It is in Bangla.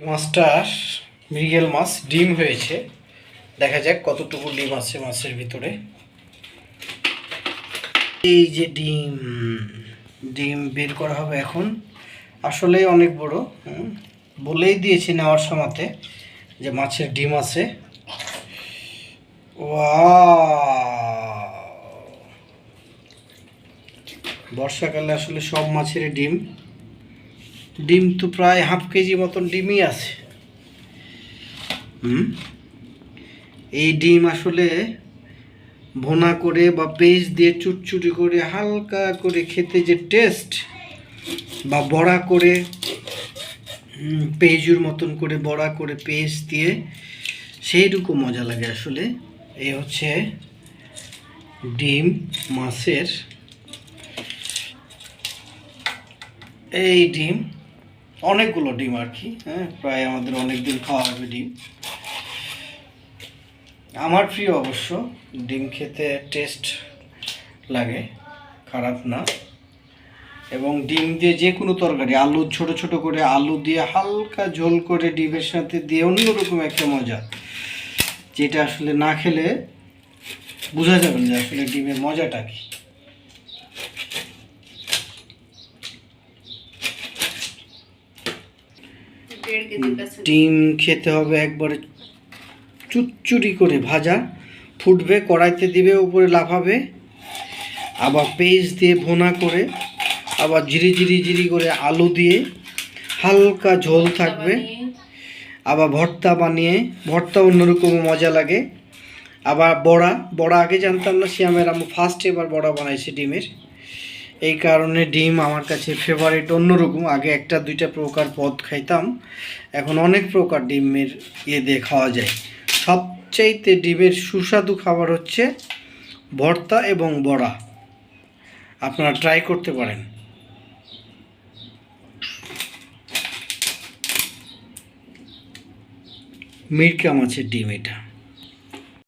মাছটা মৃগেল মাছ ডিম হয়েছে। দেখা যাক কতটুকু ডিম আছে মাছের ভিতরে। এই যে ডিম ডিম বের করা হবে এখন। আসলে অনেক বড় হুম, বলেই দিয়েছি নেওয়ার সময়তে যে মাছের ডিম আছে! বর্ষাকালে আসলে সব মাছের ডিম। ডিম তো প্রায় হাফ কেজি মতন ডিমই আছে। হুম? এই ডিম আসলে ভোনা করে বা পেস্ট দিয়ে চুটচুটি করে হালকা করে খেতে যে টেস্ট বা বড়া করে হুম, পেঁয়াজুর মতন করে বড়া করে পেস্ট দিয়ে সেইটুকু মজা লাগে আসলে। এই হচ্ছে ডিম মাছের। এই ডিম অনেকগুলো ডিম আর কি হ্যাঁ প্রায় আমাদের অনেক দিন খাওয়া হবে ডিম। আমার প্রিয় অবশ্য, ডিম খেতে টেস্ট লাগে, খারাপ না। এবং ডিম দিয়ে যে কোনো তরকারি, আলু ছোট ছোট করে, আলু দিয়ে হালকা ঝোল করে ডিমের সাথে দিয়ে অন্যরকম একটা মজা। যেটা আসলে না খেলে বোঝা যাবে না আসলে ডিমের মজাটা কি দেড় কেজি কাছে ডিম খেতে হবে একবারে চুচ্চুরি করে ভাজা। ফুটবে কড়াইতে দিবে উপরে লাফাবে। আবার পেস্ট দিয়ে ভোনা করে আবার জিরি জিরি জিরি করে আলু দিয়ে হালকা ঝোল থাকবে। আবার ভর্তা বানিয়ে ভর্তা অন্যরকম মজা লাগে। আবার বড়া বড়া আগে জানতাম না শিয়ামের আমি ফার্স্ট এবার বড়া বানাইছি ডিমের। এই কারণে ডিম আমার কাছে ফেভারিট অন্যরকম। আগে একটা, দুইটা প্রকার পদ খাইতাম। এখন অনেক প্রকার ডিমের ইয়ে দিয়ে খাওয়া যায়। সবচাইতে ডিমের সুস্বাদু খাবার হচ্ছে ভর্তা এবং বড়া। আপনারা ট্রাই করতে পারেন। মিরকা মাছের ডিম এটা।